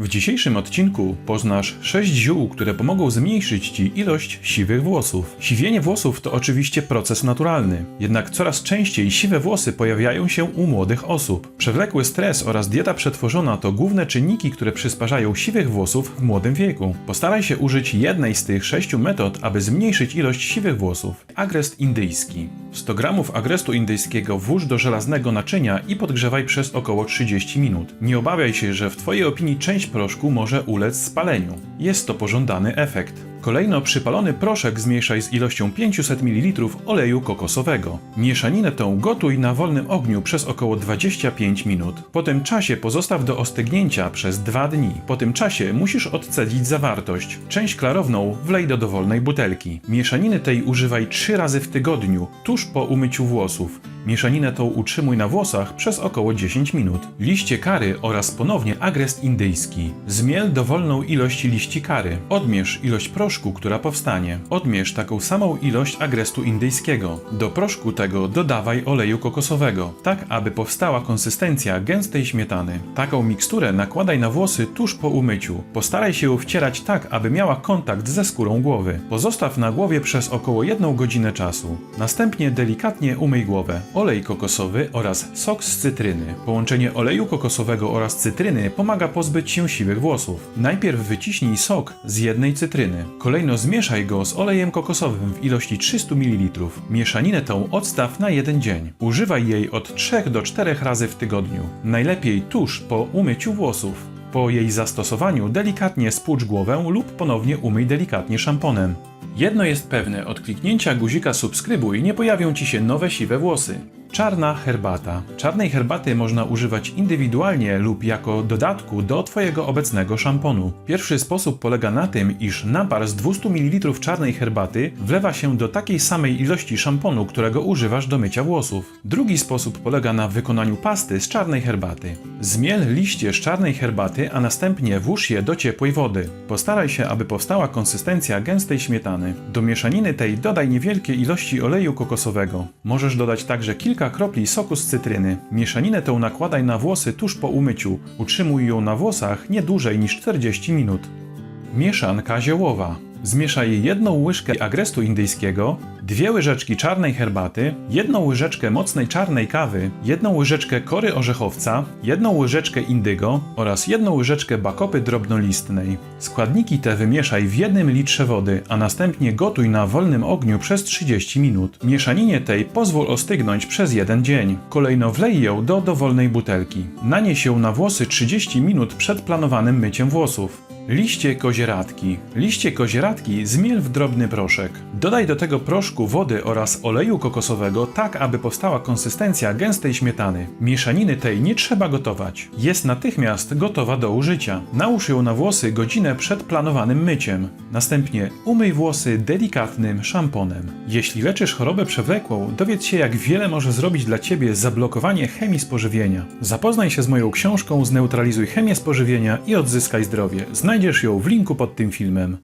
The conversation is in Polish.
W dzisiejszym odcinku poznasz 6 ziół, które pomogą zmniejszyć Ci ilość siwych włosów. Siwienie włosów to oczywiście proces naturalny, jednak coraz częściej siwe włosy pojawiają się u młodych osób. Przewlekły stres oraz dieta przetworzona to główne czynniki, które przysparzają siwych włosów w młodym wieku. Postaraj się użyć jednej z tych 6 metod, aby zmniejszyć ilość siwych włosów. Agrest indyjski. 100 gramów agrestu indyjskiego włóż do żelaznego naczynia i podgrzewaj przez około 30 minut. Nie obawiaj się, że w Twojej opinii część proszku może ulec spaleniu. Jest to pożądany efekt. Kolejno przypalony proszek zmieszaj z ilością 500 ml oleju kokosowego. Mieszaninę tą gotuj na wolnym ogniu przez około 25 minut. Po tym czasie pozostaw do ostygnięcia przez 2 dni. Po tym czasie musisz odcedzić zawartość. Część klarowną wlej do dowolnej butelki. Mieszaniny tej używaj 3 razy w tygodniu, tuż po umyciu włosów. Mieszaninę tą utrzymuj na włosach przez około 10 minut. Liście kary oraz ponownie agrest indyjski. Zmiel dowolną ilość liści kary. Odmierz ilość proszku, która powstanie. Odmierz taką samą ilość agrestu indyjskiego. Do proszku tego dodawaj oleju kokosowego, tak aby powstała konsystencja gęstej śmietany. Taką miksturę nakładaj na włosy tuż po umyciu. Postaraj się ją wcierać tak, aby miała kontakt ze skórą głowy. Pozostaw na głowie przez około 1 godzinę czasu. Następnie delikatnie umyj głowę. Olej kokosowy oraz sok z cytryny. Połączenie oleju kokosowego oraz cytryny pomaga pozbyć się siwych włosów. Najpierw wyciśnij sok z jednej cytryny. Kolejno zmieszaj go z olejem kokosowym w ilości 300 ml. Mieszaninę tą odstaw na jeden dzień. Używaj jej od 3 do 4 razy w tygodniu. Najlepiej tuż po umyciu włosów. Po jej zastosowaniu delikatnie spłucz głowę lub ponownie umyj delikatnie szamponem. Jedno jest pewne, od kliknięcia guzika subskrybuj nie pojawią Ci się nowe siwe włosy. Czarna herbata. Czarnej herbaty można używać indywidualnie lub jako dodatku do Twojego obecnego szamponu. Pierwszy sposób polega na tym, iż napar z 200 ml czarnej herbaty wlewa się do takiej samej ilości szamponu, którego używasz do mycia włosów. Drugi sposób polega na wykonaniu pasty z czarnej herbaty. Zmiel liście z czarnej herbaty, a następnie włóż je do ciepłej wody. Postaraj się, aby powstała konsystencja gęstej śmietany. Do mieszaniny tej dodaj niewielkie ilości oleju kokosowego. Możesz dodać także kilka kropli soku z cytryny. Mieszaninę tą nakładaj na włosy tuż po umyciu. Utrzymuj ją na włosach nie dłużej niż 40 minut. Mieszanka ziołowa. Zmieszaj jedną łyżkę agrestu indyjskiego, dwie łyżeczki czarnej herbaty, jedną łyżeczkę mocnej czarnej kawy, jedną łyżeczkę kory orzechowca, jedną łyżeczkę indygo oraz jedną łyżeczkę bakopy drobnolistnej. Składniki te wymieszaj w jednym litrze wody, a następnie gotuj na wolnym ogniu przez 30 minut. Mieszaninie tej pozwól ostygnąć przez jeden dzień. Kolejno wlej ją do dowolnej butelki. Nanieś ją na włosy 30 minut przed planowanym myciem włosów. Liście kozieradki. Liście kozieradki zmiel w drobny proszek. Dodaj do tego proszku wody oraz oleju kokosowego tak, aby powstała konsystencja gęstej śmietany. Mieszaniny tej nie trzeba gotować. Jest natychmiast gotowa do użycia. Nałóż ją na włosy godzinę przed planowanym myciem. Następnie umyj włosy delikatnym szamponem. Jeśli leczysz chorobę przewlekłą, dowiedz się jak wiele może zrobić dla Ciebie zablokowanie chemii spożywienia. Zapoznaj się z moją książką Zneutralizuj chemię spożywienia i odzyskaj zdrowie. Znajdziesz ją w linku pod tym filmem.